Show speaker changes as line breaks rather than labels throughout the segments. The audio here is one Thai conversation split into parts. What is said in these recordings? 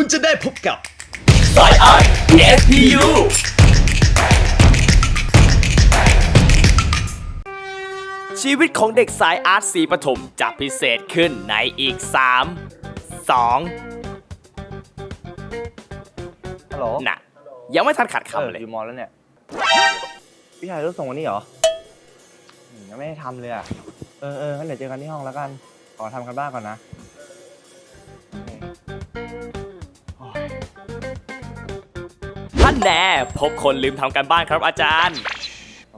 คุณจะได้พบกับ
สายอาร์ต PSPU ชีวิตของเด็กสายอาร์ตสีปฐมจะพิเศษขึ้นในอีก 3
ฮัลโหล
2 น่ะ ยังไม่ทันขัด
เออ
คำเลย
อยู่มอแล้วเนี่ย พี่ชายรถส่งวันนี้เหรออืมยังไม่ได้ทำเลยอะ เออเอองั้นเดี๋ยวเจอกันที่ห้องแล้วกัน ขอทำกันบ้านก่อนนะ
แน่พบคนลืมทำการบ้านครับอาจารย์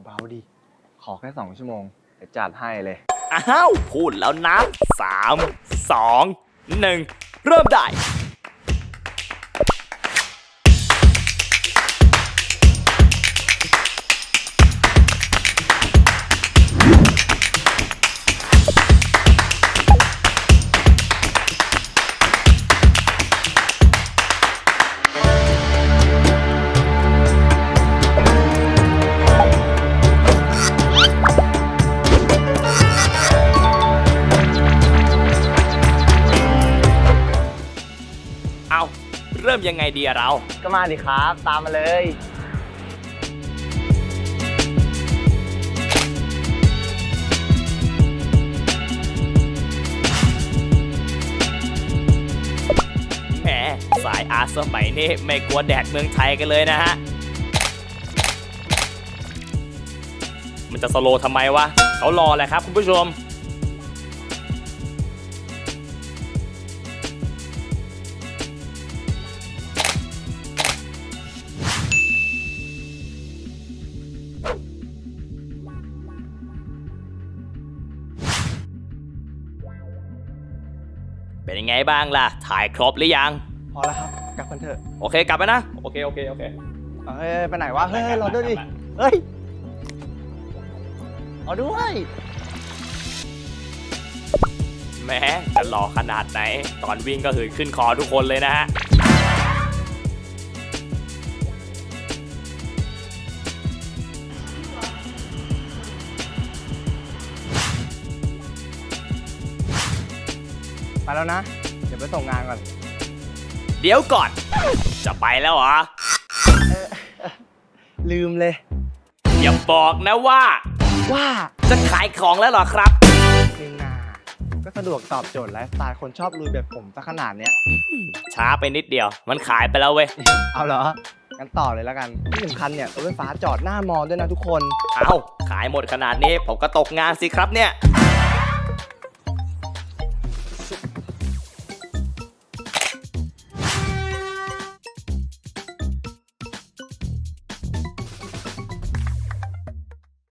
เบาๆดิ ขอแค่สองชั่วโมงเดี๋ยวจัดให้เลย
อ้าว พูดแล้วนะ3 2 1 เริ่มได้ ริ่มยังไงดีอะเรา
ก็มาดิครับ ตามมาเลย
แหมสายอาร์ตสมัยนี้ไม่กลัวแดดเมืองไทยกันเลยนะฮะ มันจะสโลว์ทำไมวะ เขารอแหละครับคุณผู้ชม เป็นยังไงบ้างล่ะ ถ่ายครบหรือยัง
พอแล้วครับ กลับกันเถอะ
โอเคกลับไปนะ โอเค โอเค โอเค
เฮ้ย ไปไหนวะ เฮ้ย รอด้วยดิ เฮ้ยเอาด้วย
แหม้จะหล่อขนาดไหน ตอนวิ่งก็หืนขึ้นคอทุกคนเลยนะฮะ
ไปแล้วนะ เดี๋ยวไปส่งงานก่อน
เดี๋ยวก่อน จะไปแล้วเหรอ
ลืมเลย
อย่าบอกนะว่า
ว่า
จะขายของแล้วเหรอครับ
นึงนาก็สะดวกตอบโจทย์ไลฟ์สไตล์คนชอบลุยแบบผมซะขนาดเนี้ย
ช้าไปนิดเดียว มันขายไปแล้วเว้ย
เอาเหรอ งั้นต่อเลยแล้วกันที่สำคัญเนี่ยรถไฟฟ้าจอดหน้ามอด้วยนะทุกคน
เอ้าขายหมดขนาดนี้ผมก็ตกงานสิครับเนี่ย